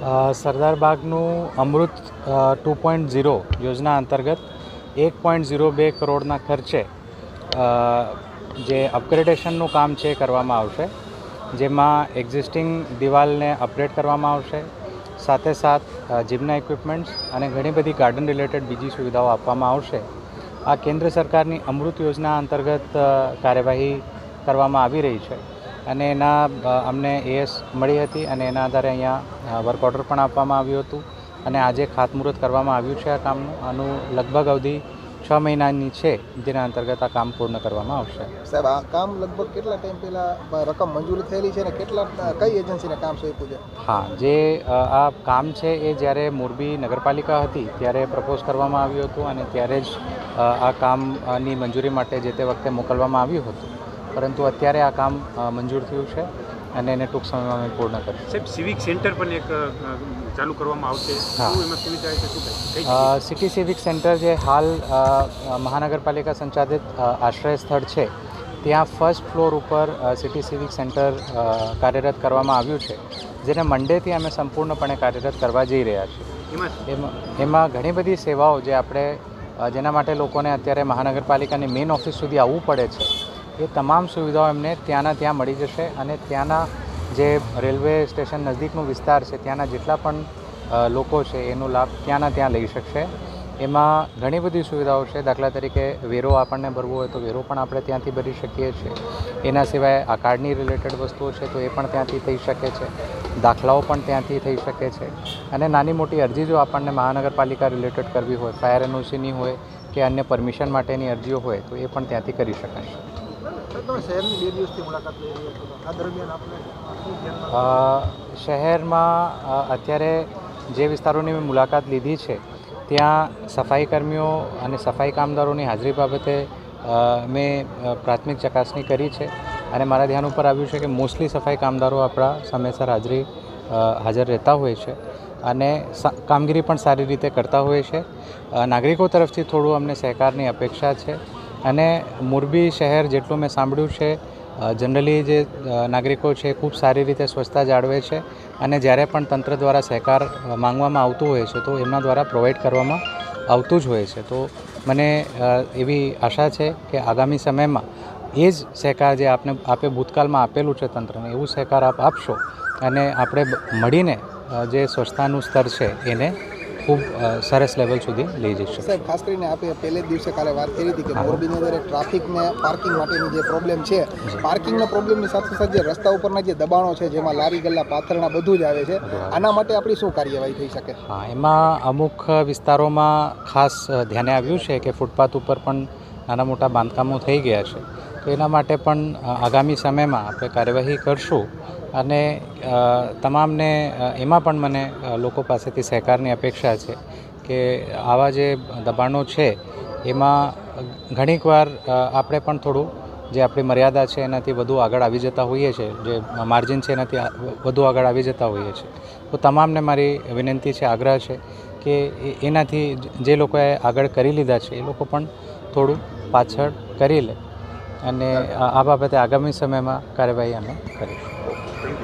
સરદાર બાગનું Amrut two point zero યોજના અંતર્ગત એક પોઈન્ટ ઝીરો બે કરોડના ખર્ચે જે અપગ્રેડેશનનું કામ છે કરવામાં આવશે. જેમાં એક્ઝિસ્ટિંગ દિવાલને અપગ્રેડ કરવામાં આવશે. સાથે સાથ જીમના ઇક્વિપમેન્ટ્સ અને ઘણી બધી ગાર્ડન રિલેટેડ બીજી સુવિધાઓ આપવામાં આવશે. આ કેન્દ્ર સરકારની અમૃત યોજના અંતર્ગત કાર્યવાહી કરવામાં આવી રહી છે. અને એના અમને એએસ મળી હતી અને એના આધારે અહીંયા વર્ક ઓર્ડર પણ આપવામાં આવ્યું હતું. અને આજે ખાતમુહૂર્ત કરવામાં આવ્યું છે આ કામનું. આનું લગભગ અવધિ છ મહિનાની છે જેના અંતર્ગત આ કામ પૂર્ણ કરવામાં આવશે. સાહેબ આ કામ લગભગ કેટલા ટાઈમ પહેલા રકમ મંજૂરી થયેલી છે ને કેટલા કઈ એજન્સીને કામ સોંપ્યું છે? હા જે આ કામ છે એ જ્યારે મોરબી નગરપાલિકા હતી ત્યારે પ્રપોઝ કરવામાં આવ્યું હતું અને ત્યારે જ આ કામની મંજૂરી માટે જે તે વખતે મોકલવામાં આવ્યું હતું. પરંતુ અત્યારે આ કામ મંજૂર થયું છે અને એને ટૂંક સમયમાં અમે પૂર્ણ કરીશું. સાહેબ સિવિક સેન્ટર પણ એક ચાલુ કરવામાં આવશે. એમાં સુવિધા છે શું? સિટી સિવિક સેન્ટર જે હાલ મહાનગરપાલિકા સંચાલિત આશ્રય સ્થળ છે ત્યાં ફર્સ્ટ ફ્લોર ઉપર સિટી સિવિક સેન્ટર કાર્યરત કરવામાં આવ્યું છે જેને મંડેથી અમે સંપૂર્ણપણે કાર્યરત કરવા જઈ રહ્યા છીએ. એમાં એમાં એમાં ઘણી બધી સેવાઓ જે આપણે જેના માટે લોકોને અત્યારે મહાનગરપાલિકાની મેઇન ઓફિસ સુધી આવવું પડે છે એ તમામ સુવિધાઓ એમને ત્યાંના ત્યાં મળી જશે અને ત્યાંના જે રેલવે સ્ટેશન નજીકનો વિસ્તાર છે, ત્યાંના જેટલા પણ લોકો છે, એનો લાભ ત્યાંના ત્યાં લઈ શકશે. એમાં ઘણી બધી સુવિધાઓ છે. દાખલા તરીકે વેરો આપણને ભરવો હોય તો વેરો પણ આપણે ત્યાંથી ભરી શકીએ છીએ. એના સિવાય આ કાર્ડની રિલેટેડ વસ્તુઓ છે તો એ પણ ત્યાંથી થઈ શકે છે. દાખલાઓ પણ ત્યાંથી થઈ શકે છે. અને નાની મોટી અરજી જો આપણને મહાનગરપાલિકા રિલેટેડ કરવી હોય, ફાયર એનઓસીની હોય કે અન્ય પરમિશન માટેની અરજીઓ હોય તો એ પણ ત્યાંથી કરી શકાશે શહેરમાં અત્યારે જે વિસ્તારોની મેં મુલાકાત લીધી છે, ત્યાં સફાઈ કર્મીઓ અને સફાઈ કામદારોની હાજરી બાબતે મેં પ્રાથમિક ચકાસણી કરી છે અને મારા ધ્યાન ઉપર આવ્યું છે કે મોસ્ટલી સફાઈ કામદારો આપણા સમયસર હાજરી હાજર રહેતા હોય છે અને કામગીરી પણ સારી રીતે કરતા હોય છે. નાગરિકો તરફથી થોડું અમને સહકારની અપેક્ષા છે. અને મોરબી શહેર જેટલું મેં સાંભળ્યું છે જનરલી જે નાગરિકો છે ખૂબ સારી રીતે સ્વચ્છતા જાળવે છે અને જ્યારે પણ તંત્ર દ્વારા સહકાર માંગવામાં આવતું હોય છે તો એમના દ્વારા પ્રોવાઈડ કરવામાં આવતું જ હોય છે. તો મને એવી આશા છે કે આગામી સમયમાં એ જ સહકાર જે આપને, આપે ભૂતકાળમાં આપેલું છે તંત્રને, એવું સહકાર આપ આપશો અને આપણે મળીને જે સ્વચ્છતાનું સ્તર છે એને ખૂબ સરસ લેવલ સુધી લઈ જઈ શકીશું સાહેબ ખાસ કરીને આપણે પહેલે જ દિવસે કાલે વાત કરી હતી કે. મોરબીની અંદર એક ટ્રાફિક ને પાર્કિંગ માટેની જે પ્રોબ્લેમ છે પાર્કિંગના પ્રોબ્લેમની સાથે સાથે જે રસ્તા ઉપરના જે દબાણો છે જેમાં લારી ગલ્લા પાથરણા બધું જ આવે છે. આના માટે આપણી શું કાર્યવાહી થઈ શકે હા એમાં અમુક વિસ્તારોમાં ખાસ ધ્યાને આવ્યું છે કે ફૂટપાથ ઉપર પણ નાના મોટા બાંધકામો થઈ ગયા છે તો એના માટે પણ આગામી સમયમાં આપણે કાર્યવાહી કરશું. અને તમામને એમાં પણ મને લોકો પાસેથી સહકારની અપેક્ષા છે કે આવા જે દબાણો છે, એમાં ઘણીક વાર આપણે પણ થોડું, જે આપણી મર્યાદા છે એનાથી વધુ આગળ આવી જતા હોઈએ છીએ જે માર્જિન છે એનાથી વધુ આગળ આવી જતા હોઈએ છીએ તો તમામને મારી વિનંતી છે, આગ્રહ છે કે એનાથી જે લોકોએ આગળ કરી લીધા છે, એ લોકો પણ થોડું પાછળ કરી લે. અને આ બાબતે આગામી સમયમાં કાર્યવાહી અમે કરીશું.